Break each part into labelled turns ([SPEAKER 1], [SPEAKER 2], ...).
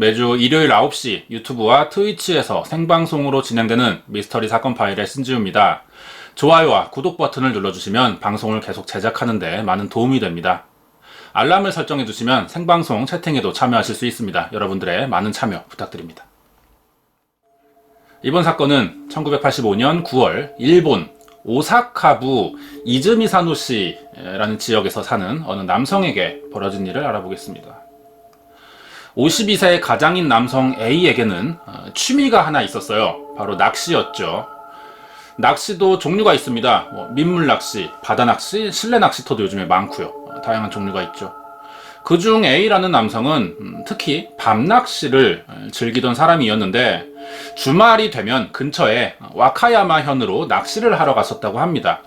[SPEAKER 1] 매주 일요일 9시 유튜브와 트위치에서 생방송으로 진행되는 미스터리 사건 파일의 신지우입니다. 좋아요와 구독 버튼을 눌러주시면 방송을 계속 제작하는데 많은 도움이 됩니다. 알람을 설정해두시면 생방송 채팅에도 참여하실 수 있습니다. 여러분들의 많은 참여 부탁드립니다. 이번 사건은 1985년 9월 일본 오사카부 이즈미사노시라는 지역에서 사는 어느 남성에게 벌어진 일을 알아보겠습니다. 52세의 가장인 남성 A에게는 어, 취미가 하나 있었어요. 바로 낚시였죠. 낚시도 종류가 있습니다. 뭐 민물 낚시, 바다 낚시, 실내 낚시터도 요즘에 많고요. 어, 다양한 종류가 있죠. 그중 A라는 남성은 음, 특히 밤 낚시를 어, 즐기던 사람이었는데 주말이 되면 근처에 와카야마 현으로 낚시를 하러 갔었다고 합니다.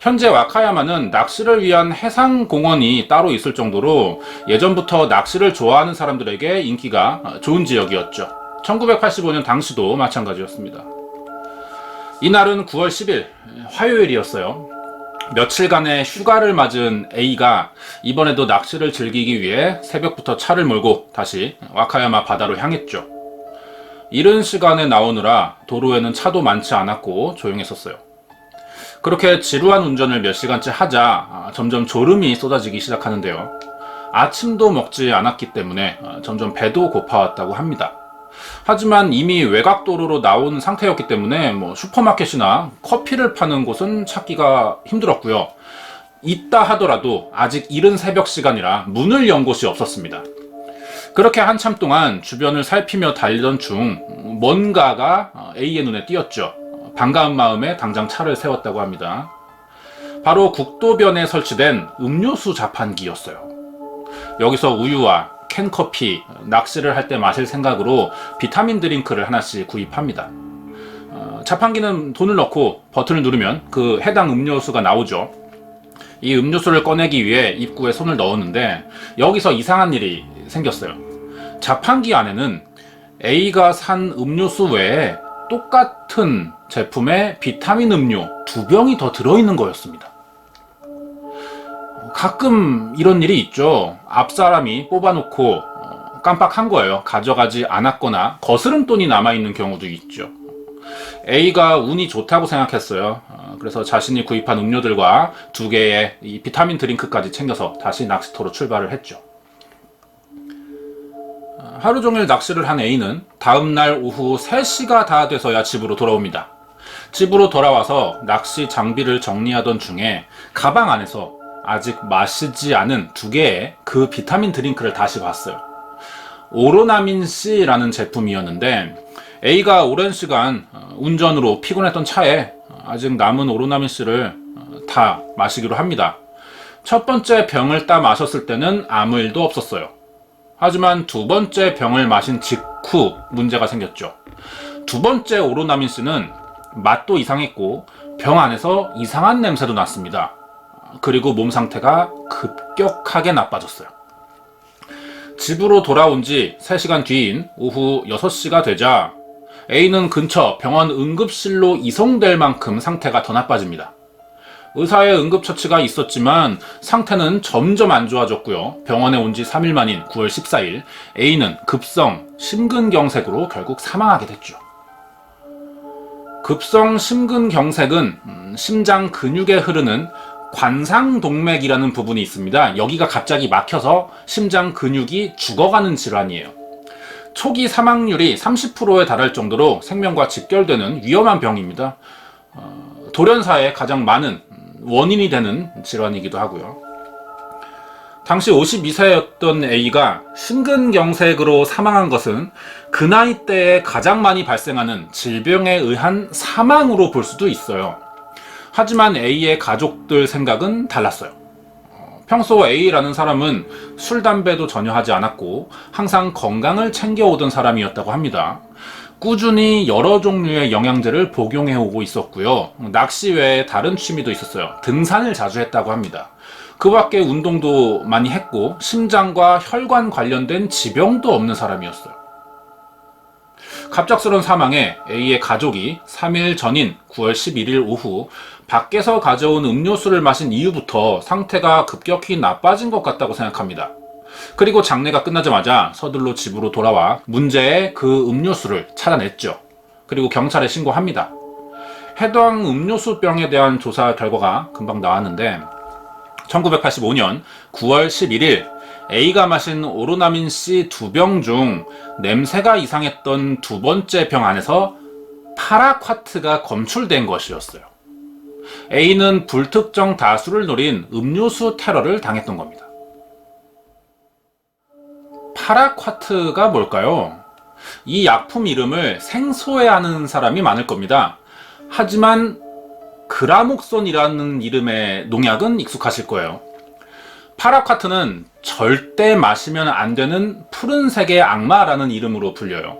[SPEAKER 1] 현재 와카야마는 낚시를 위한 해상 공원이 따로 있을 정도로 예전부터 낚시를 좋아하는 사람들에게 인기가 어, 좋은 지역이었죠. 1985년 당시도 마찬가지였습니다. 이날은 9월 10일 화요일이었어요. 며칠간의 휴가를 맞은 A가 이번에도 낚시를 즐기기 위해 새벽부터 차를 몰고 다시 와카야마 바다로 향했죠. 이른 시간에 나오느라 도로에는 차도 많지 않았고 조용했었어요. 그렇게 지루한 운전을 몇 시간째 하자 아, 점점 졸음이 쏟아지기 시작하는데요. 아침도 먹지 않았기 때문에 아, 점점 배도 고파왔다고 합니다. 하지만 이미 외곽도로로 나온 상태였기 때문에 뭐 슈퍼마켓이나 커피를 파는 곳은 찾기가 힘들었고요. 있다 하더라도 아직 이른 새벽 시간이라 문을 연 곳이 없었습니다. 그렇게 한참 동안 주변을 살피며 달리던 중 뭔가가 A의 눈에 띄었죠. 반가운 마음에 당장 차를 세웠다고 합니다. 바로 국도변에 설치된 음료수 자판기였어요. 여기서 우유와 캔커피, 낚시를 할 때 마실 생각으로 비타민 드링크를 하나씩 구입합니다. 어, 자판기는 돈을 넣고 버튼을 누르면 그 해당 음료수가 나오죠. 이 음료수를 꺼내기 위해 입구에 손을 넣었는데 여기서 이상한 일이 생겼어요. 자판기 안에는 A가 산 음료수 외에 똑같은 제품의 비타민 음료 두 병이 더 들어있는 거였습니다. 가끔 이런 일이 있죠. 앞 사람이 뽑아놓고 어, 깜빡한 거예요. 가져가지 않았거나 거스름 돈이 남아있는 경우도 있죠. A가 운이 좋다고 생각했어요. 어, 그래서 자신이 구입한 음료들과 두 개의 이 비타민 드링크까지 챙겨서 다시 낚시터로 출발을 했죠. 어, 하루 종일 낚시를 한 A는 다음날 오후 3시가 다 돼서야 집으로 돌아옵니다. 집으로 돌아와서 낚시 장비를 정리하던 중에 가방 안에서 아직 마시지 않은 두 개의 그 비타민 드링크를 다시 봤어요. 오로나민 C라는 제품이었는데 A가 오랜 시간 어, 운전으로 피곤했던 차에 어, 아직 남은 오로나민 C를 어, 다 마시기로 합니다. 첫 번째 병을 따 마셨을 때는 아무 일도 없었어요. 하지만 두 번째 병을 마신 직후 문제가 생겼죠. 두 번째 오로나민 C는 맛도 이상했고 병 안에서 이상한 냄새도 났습니다. 그리고 몸 상태가 급격하게 나빠졌어요. 집으로 돌아온 지 3시간 뒤인 오후 6시가 되자 A는 근처 병원 응급실로 이송될 만큼 상태가 더 나빠집니다. 의사의 응급처치가 있었지만 상태는 점점 안 좋아졌고요. 병원에 온 지 3일 만인 9월 14일 A는 급성 심근경색으로 결국 사망하게 됐죠. 급성 심근경색은 음, 심장 근육에 흐르는 관상동맥이라는 부분이 있습니다. 여기가 갑자기 막혀서 심장 근육이 죽어가는 질환이에요. 초기 사망률이 30%에 달할 정도로 생명과 직결되는 위험한 병입니다. 어, 돌연사에 가장 많은 원인이 되는 질환이기도 하고요. 당시 52세였던 A가 심근경색으로 사망한 것은 그 나이 때에 가장 많이 발생하는 질병에 의한 사망으로 볼 수도 있어요. 하지만 A의 가족들 생각은 달랐어요. 어, 평소 A라는 사람은 술, 담배도 전혀 하지 않았고 항상 건강을 챙겨오던 사람이었다고 합니다. 꾸준히 여러 종류의 영양제를 복용해 오고 있었고요. 낚시 외에 다른 취미도 있었어요. 등산을 자주 했다고 합니다. 그 밖에 운동도 많이 했고 심장과 혈관 관련된 지병도 없는 사람이었어요. 갑작스런 사망에 A의 가족이 3일 전인 9월 11일 오후 밖에서 가져온 음료수를 마신 이후부터 상태가 급격히 나빠진 것 같다고 생각합니다. 그리고 장례가 끝나자마자 서둘러 집으로 돌아와 문제의 그 음료수를 찾아냈죠. 그리고 경찰에 신고합니다. 해당 음료수병에 대한 조사 결과가 금방 나왔는데 1985년 9월 11일 A가 마신 오로나민 C 두 병 중 냄새가 이상했던 두 번째 병 안에서 파라콰트가 검출된 것이었어요. A는 불특정 다수를 노린 음료수 테러를 당했던 겁니다. 파라콰트가 뭘까요? 이 약품 이름을 생소해하는 사람이 많을 겁니다. 하지만 그라목손이라는 이름의 농약은 익숙하실 거예요. 파라콰트는 절대 마시면 안 되는 푸른색의 악마라는 이름으로 불려요.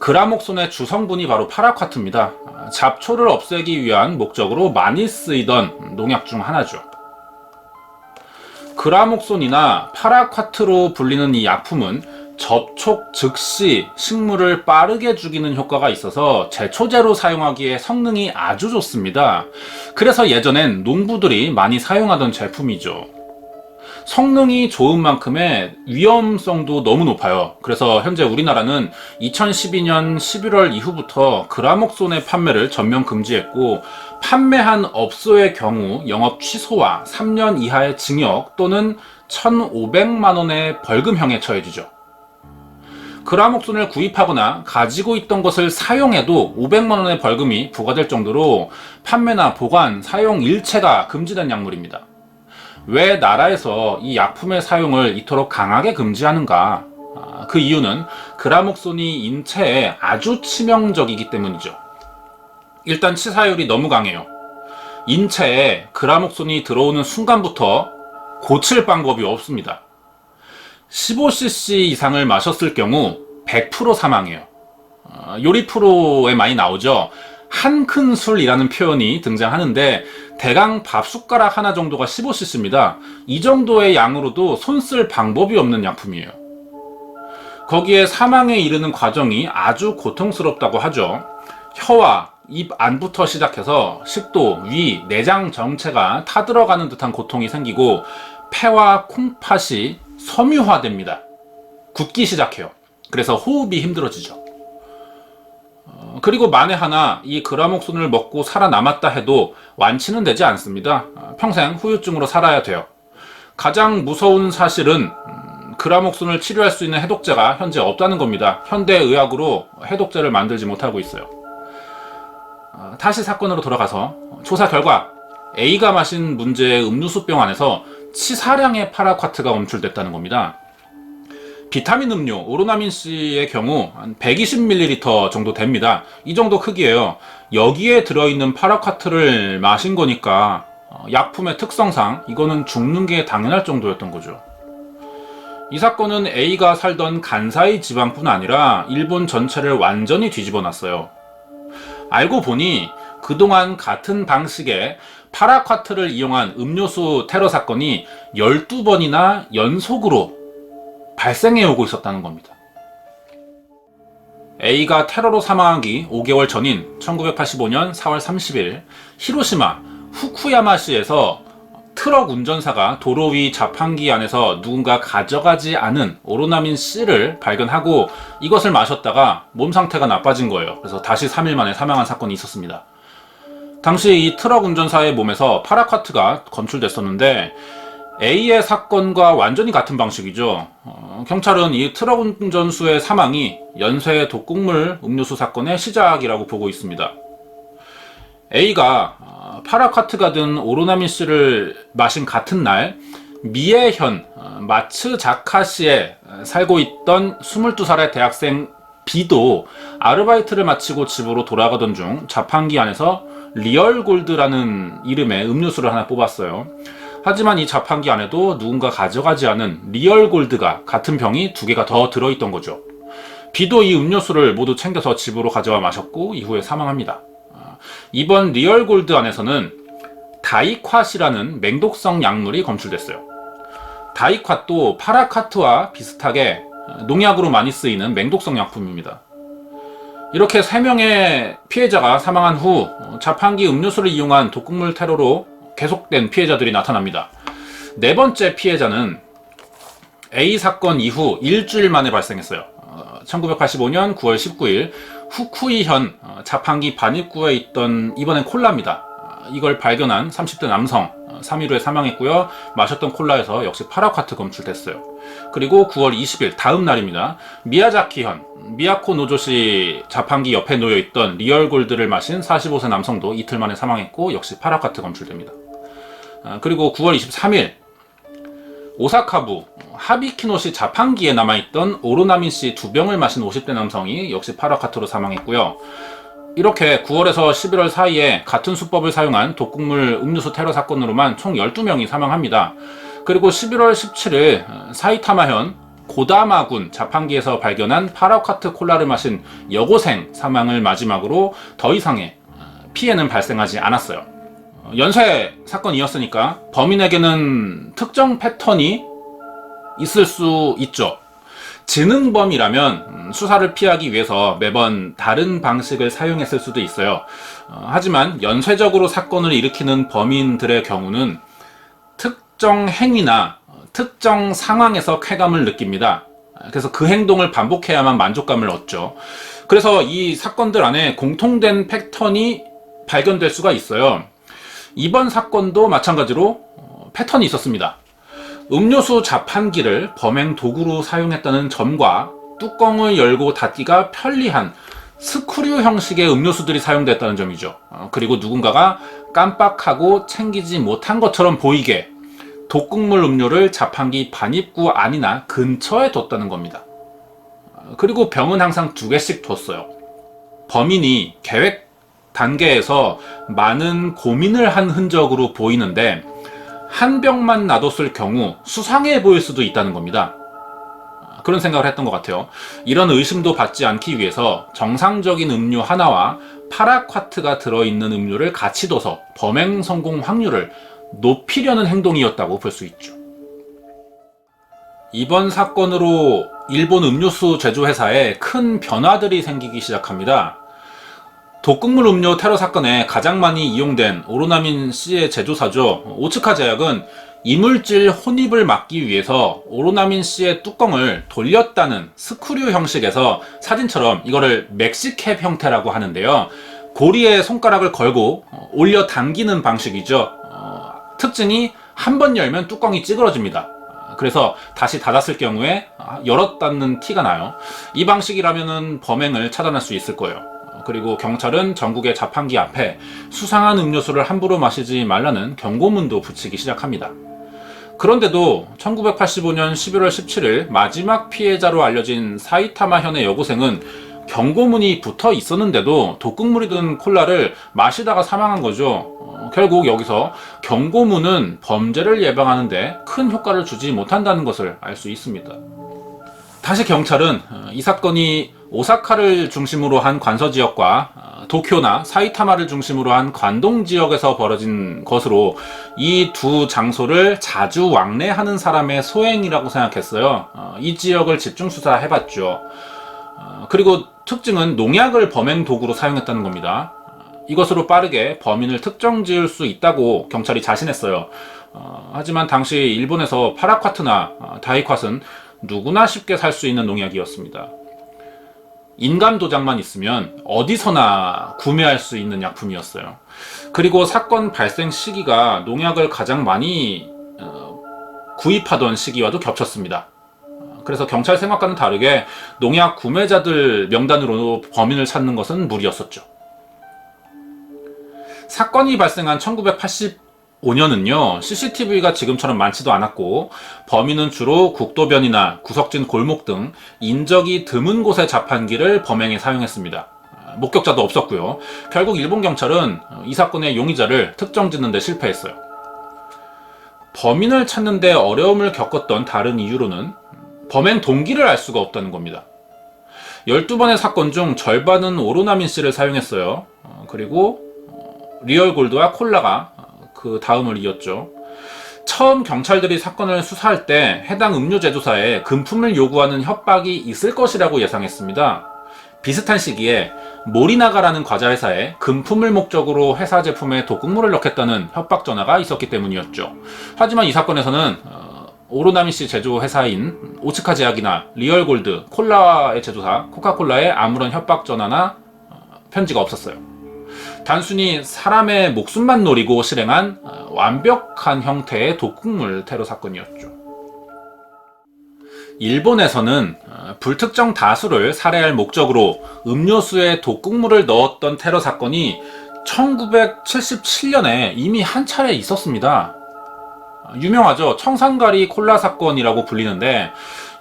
[SPEAKER 1] 그라목손의 주성분이 바로 파라콰트입니다. 잡초를 없애기 위한 목적으로 많이 쓰이던 농약 중 하나죠. 그라목손이나 파라콰트로 불리는 이 약품은 접촉 즉시 식물을 빠르게 죽이는 효과가 있어서 제초제로 사용하기에 성능이 아주 좋습니다. 그래서 예전엔 농부들이 많이 사용하던 제품이죠. 성능이 좋은 만큼의 위험성도 너무 높아요. 그래서 현재 우리나라는 2012년 11월 이후부터 그라목손의 판매를 전면 금지했고 판매한 업소의 경우 영업 취소와 3년 이하의 징역 또는 1,500만 원의 벌금형에 처해지죠. 그라목손을 구입하거나 가지고 있던 것을 사용해도 500만 원의 벌금이 부과될 정도로 판매나 보관, 사용 일체가 금지된 약물입니다. 왜 나라에서 이 약품의 사용을 이토록 강하게 금지하는가? 아, 그 이유는 그라목손이 인체에 아주 치명적이기 때문이죠. 일단 치사율이 너무 강해요. 인체에 그라목손이 들어오는 순간부터 고칠 방법이 없습니다. 15cc 이상을 마셨을 경우 100% 사망해요. 어, 요리 프로에 많이 나오죠. 한 큰 술이라는 표현이 등장하는데 대강 밥 숟가락 하나 정도가 15cc입니다. 이 정도의 양으로도 손 쓸 방법이 없는 약품이에요. 거기에 사망에 이르는 과정이 아주 고통스럽다고 하죠. 혀와 입 안부터 시작해서 식도, 위, 내장 정체가 타들어가는 듯한 고통이 생기고 폐와 콩팥이 섬유화됩니다. 굳기 시작해요. 그래서 호흡이 힘들어지죠. 어, 그리고 만에 하나 이 그라목손을 먹고 살아남았다 해도 완치는 되지 않습니다. 어, 평생 후유증으로 살아야 돼요. 가장 무서운 사실은 음, 그라목손을 치료할 수 있는 해독제가 현재 없다는 겁니다. 현대 의학으로 해독제를 만들지 못하고 있어요. 어, 다시 사건으로 돌아가서 조사 결과 A가 마신 문제의 음료수병 안에서 치사량의 파라콰트가 검출됐다는 겁니다. 비타민 음료 오로나민 C의 경우 한 120ml 정도 됩니다. 이 정도 크기예요. 여기에 들어있는 파라콰트를 마신 거니까 어, 약품의 특성상 이거는 죽는 게 당연할 정도였던 거죠. 이 사건은 A가 살던 간사이 지방뿐 아니라 일본 전체를 완전히 뒤집어 놨어요. 알고 보니 그동안 같은 방식의 파라콰트를 이용한 음료수 테러 사건이 12번이나 연속으로 발생해 오고 있었다는 겁니다. A가 테러로 사망하기 5개월 전인 1985년 4월 30일 히로시마 후쿠야마시에서 트럭 운전사가 도로 위 자판기 안에서 누군가 가져가지 않은 오로나민 C를 발견하고 이것을 마셨다가 몸 상태가 나빠진 거예요. 그래서 다시 3일 만에 사망한 사건이 있었습니다. 당시 이 트럭 운전사의 몸에서 파라콰트가 검출됐었는데 A의 사건과 완전히 같은 방식이죠. 어, 경찰은 이 트럭 운전수의 사망이 연쇄 독극물 음료수 사건의 시작이라고 보고 있습니다. A가 어, 파라카트가 든 오로나민 씨를 마신 같은 날 미에현 어, 마츠 자카시에 살고 있던 22살의 대학생 B도 아르바이트를 마치고 집으로 돌아가던 중 자판기 안에서 리얼 골드라는 이름의 음료수를 하나 뽑았어요. 하지만 이 자판기 안에도 누군가 가져가지 않은 리얼 골드가 같은 병이 두 개가 더 들어있던 거죠. 비도 이 음료수를 모두 챙겨서 집으로 가져와 마셨고 이후에 사망합니다. 아, 이번 리얼 골드 안에서는 다이콰시라는 맹독성 약물이 검출됐어요. 다이콰도 파라카트와 비슷하게 농약으로 많이 쓰이는 맹독성 약품입니다. 이렇게 3명의 피해자가 사망한 후 자판기 음료수를 이용한 독극물 테러로 계속된 피해자들이 나타납니다. 네 번째 피해자는 A 사건 이후 일주일 만에 발생했어요. 어, 1985년 9월 19일 후쿠이현 어, 자판기 반입구에 있던 이번엔 콜라입니다. 어, 이걸 발견한 30대 남성 어, 3일 후에 사망했고요. 마셨던 콜라에서 역시 파라카트 검출됐어요. 그리고 9월 20일 다음 날입니다. 미야자키현 미야코 노조시 자판기 옆에 놓여 있던 리얼 골드를 마신 45세 남성도 이틀 만에 사망했고 역시 파라카트 검출됩니다. 아, 그리고 9월 23일 오사카부 하비키노시 자판기에 남아있던 오로나민 씨 두 병을 마신 50대 남성이 역시 파라카트로 사망했고요. 이렇게 9월에서 11월 사이에 같은 수법을 사용한 독극물 음료수 테러 사건으로만 총 12명이 사망합니다. 그리고 11월 17일 어, 사이타마현 고다마군 자판기에서 발견한 파라카트 콜라를 마신 여고생 사망을 마지막으로 더 이상의 어, 피해는 발생하지 않았어요. 어, 연쇄 사건이었으니까 범인에게는 특정 패턴이 있을 수 있죠. 지능범이라면 음, 수사를 피하기 위해서 매번 다른 방식을 사용했을 수도 있어요. 어, 하지만 연쇄적으로 사건을 일으키는 범인들의 경우는 특정 행위나 어, 특정 상황에서 쾌감을 느낍니다. 그래서 그 행동을 반복해야만 만족감을 얻죠. 그래서 이 사건들 안에 공통된 패턴이 발견될 수가 있어요. 이번 사건도 마찬가지로 어, 패턴이 있었습니다. 음료수 자판기를 범행 도구로 사용했다는 점과 뚜껑을 열고 닫기가 편리한 스크류 형식의 음료수들이 사용됐다는 점이죠. 어, 그리고 누군가가 깜빡하고 챙기지 못한 것처럼 보이게 독극물 음료를 자판기 반입구 안이나 근처에 뒀다는 겁니다. 어, 그리고 병은 항상 두 개씩 뒀어요. 범인이 계획 단계에서 많은 고민을 한 흔적으로 보이는데 한 병만 놔뒀을 경우 수상해 보일 수도 있다는 겁니다. 그런 생각을 했던 것 같아요. 이런 의심도 받지 않기 위해서 정상적인 음료 하나와 파라콰트가 들어있는 음료를 같이 둬서 범행 성공 확률을 높이려는 행동이었다고 볼 수 있죠. 이번 사건으로 일본 음료수 제조회사에 큰 변화들이 생기기 시작합니다. 독극물 음료 테러 사건에 가장 많이 이용된 오로나민 C의 제조사죠. 오츠카 제약은 이물질 혼입을 막기 위해서 오로나민 C의 뚜껑을 돌렸다는 스크류 형식에서 사진처럼 이거를 맥시캡 형태라고 하는데요. 고리에 손가락을 걸고 어, 올려 당기는 방식이죠. 어, 특징이 한 번 열면 뚜껑이 찌그러집니다. 그래서 다시 닫았을 경우에 열었다는 티가 나요. 이 방식이라면 범행을 차단할 수 있을 거예요. 그리고 경찰은 전국의 자판기 앞에 수상한 음료수를 함부로 마시지 말라는 경고문도 붙이기 시작합니다. 그런데도 1985년 11월 17일 마지막 피해자로 알려진 사이타마 현의 여고생은 경고문이 붙어 있었는데도 독극물이 든 콜라를 마시다가 사망한 거죠. 어, 결국 여기서 경고문은 범죄를 예방하는데 큰 효과를 주지 못한다는 것을 알 수 있습니다. 다시 경찰은 어, 이 사건이 오사카를 중심으로 한 관서 지역과 어, 도쿄나 사이타마를 중심으로 한 관동 지역에서 벌어진 것으로 이 두 장소를 자주 왕래하는 사람의 소행이라고 생각했어요. 어, 이 지역을 집중 수사해봤죠. 어, 그리고 특징은 농약을 범행 도구로 사용했다는 겁니다. 이것으로 빠르게 범인을 특정 지을 수 있다고 경찰이 자신했어요. 어, 하지만 당시 일본에서 파라콰트나 어, 다이콰트는 누구나 쉽게 살 수 있는 농약이었습니다. 인감 도장만 있으면 어디서나 구매할 수 있는 약품이었어요. 그리고 사건 발생 시기가 농약을 가장 많이 어, 구입하던 시기와도 겹쳤습니다. 그래서 경찰 생각과는 다르게 농약 구매자들 명단으로 범인을 찾는 것은 무리였었죠. 사건이 발생한 1985년은요, CCTV가 지금처럼 많지도 않았고, 범인은 주로 국도변이나 구석진 골목 등 인적이 드문 곳의 자판기를 범행에 사용했습니다. 목격자도 없었고요. 결국 일본 경찰은 이 사건의 용의자를 특정 짓는 데 실패했어요. 범인을 찾는데 어려움을 겪었던 다른 이유로는 범행 동기를 알 수가 없다는 겁니다. 12번의 사건 중 절반은 오로나민 씨를 사용했어요. 어, 그리고 리얼 골드와 콜라가 그 다음을 이었죠. 처음 경찰들이 사건을 수사할 때 해당 음료 제조사에 금품을 요구하는 협박이 있을 것이라고 예상했습니다. 비슷한 시기에 모리나가라는 과자 회사에 금품을 목적으로 회사 제품에 독극물을 넣겠다는 협박 전화가 있었기 때문이었죠. 하지만 이 사건에서는 어, 오로나미시 제조 회사인 오츠카 제약이나 리얼골드, 콜라의 제조사 코카콜라에 아무런 협박 전화나 어, 편지가 없었어요. 단순히 사람의 목숨만 노리고 실행한 어, 완벽한 형태의 독극물 테러 사건이었죠. 일본에서는 어, 불특정 다수를 살해할 목적으로 음료수에 독극물을 넣었던 테러 사건이 1977년에 이미 한 차례 있었습니다. 어, 유명하죠. 청산가리 콜라 사건이라고 불리는데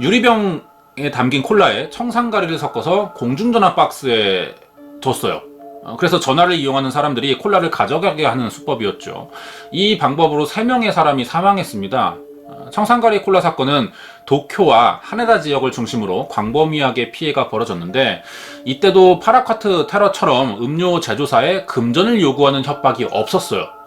[SPEAKER 1] 유리병에 담긴 콜라에 청산가리를 섞어서 공중전화 박스에 뒀어요. 어, 그래서 전화를 이용하는 사람들이 콜라를 가져가게 하는 수법이었죠. 이 방법으로 3명의 사람이 사망했습니다. 어, 청산가리 콜라 사건은 도쿄와 하네다 지역을 중심으로 광범위하게 피해가 벌어졌는데 이때도 파라카트 테러처럼 음료 제조사에 금전을 요구하는 협박이 없었어요.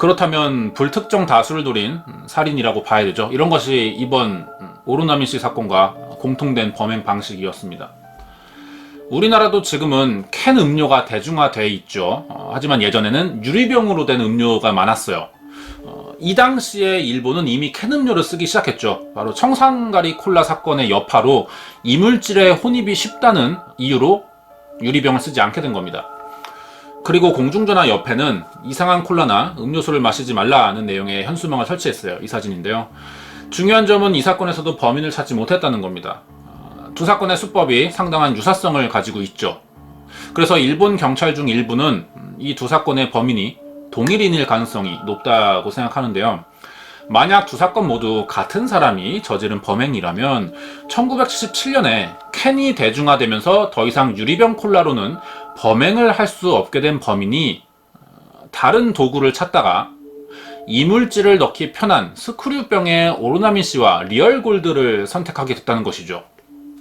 [SPEAKER 1] 어, 그렇다면 불특정 다수를 노린 음, 살인이라고 봐야 되죠. 이런 것이 이번 음, 오르나미 씨 사건과 공통된 범행 방식이었습니다. 우리나라도 지금은 캔 음료가 대중화돼 있죠. 어, 하지만 예전에는 유리병으로 된 음료가 많았어요. 어, 이 당시에 일본은 이미 캔 음료를 쓰기 시작했죠. 바로 청산가리 콜라 사건의 여파로 이물질에 혼입이 쉽다는 이유로 유리병을 쓰지 않게 된 겁니다. 그리고 공중전화 옆에는 이상한 콜라나 음료수를 마시지 말라는 내용의 현수막을 설치했어요. 이 사진인데요. 중요한 점은 이 사건에서도 범인을 찾지 못했다는 겁니다. 어, 두 사건의 수법이 상당한 유사성을 가지고 있죠. 그래서 일본 경찰 중 일부는 이 두 사건의 범인이 동일인일 가능성이 높다고 생각하는데요. 만약 두 사건 모두 같은 사람이 저지른 범행이라면 1977년에 캔이 대중화되면서 더 이상 유리병 콜라로는 범행을 할 수 없게 된 범인이 어, 다른 도구를 찾다가 이물질을 넣기 편한 스크류병의 오로나민 씨와 리얼 골드를 선택하게 됐다는 것이죠.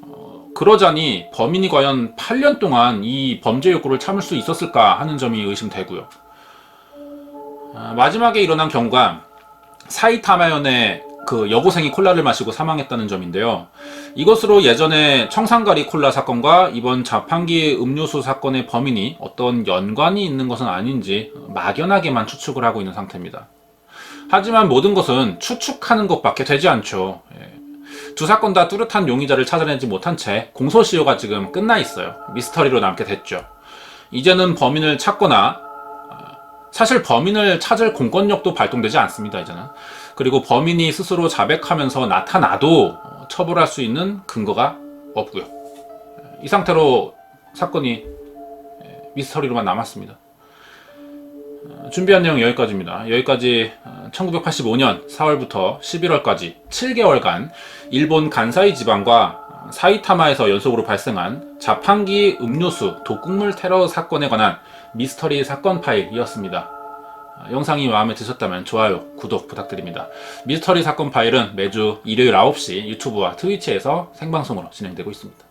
[SPEAKER 1] 어, 그러자니 범인이 과연 8년 동안 이 범죄 욕구를 참을 수 있었을까 하는 점이 의심되고요. 아, 마지막에 일어난 경우가 사이타마현의 그 여고생이 콜라를 마시고 사망했다는 점인데요. 이것으로 예전에 청산가리 콜라 사건과 이번 자판기 음료수 사건의 범인이 어떤 연관이 있는 것은 아닌지 막연하게만 추측을 하고 있는 상태입니다. 하지만 모든 것은 추측하는 것밖에 되지 않죠. 예. 두 사건 다 뚜렷한 용의자를 찾아내지 못한 채 공소시효가 지금 끝나 있어요. 미스터리로 남게 됐죠. 이제는 범인을 찾거나 사실 범인을 찾을 공권력도 발동되지 않습니다, 이제는. 그리고 범인이 스스로 자백하면서 나타나도 어, 처벌할 수 있는 근거가 없고요. 이 상태로 사건이 미스터리로만 남았습니다. 어, 준비한 내용 여기까지입니다. 여기까지 1985년 4월부터 11월까지 7개월간 일본 간사이 지방과 사이타마에서 연속으로 발생한 자판기 음료수 독극물 테러 사건에 관한 미스터리 사건 파일이었습니다. 아, 영상이 마음에 드셨다면 좋아요, 구독 부탁드립니다. 미스터리 사건 파일은 매주 일요일 9시 유튜브와 트위치에서 생방송으로 진행되고 있습니다.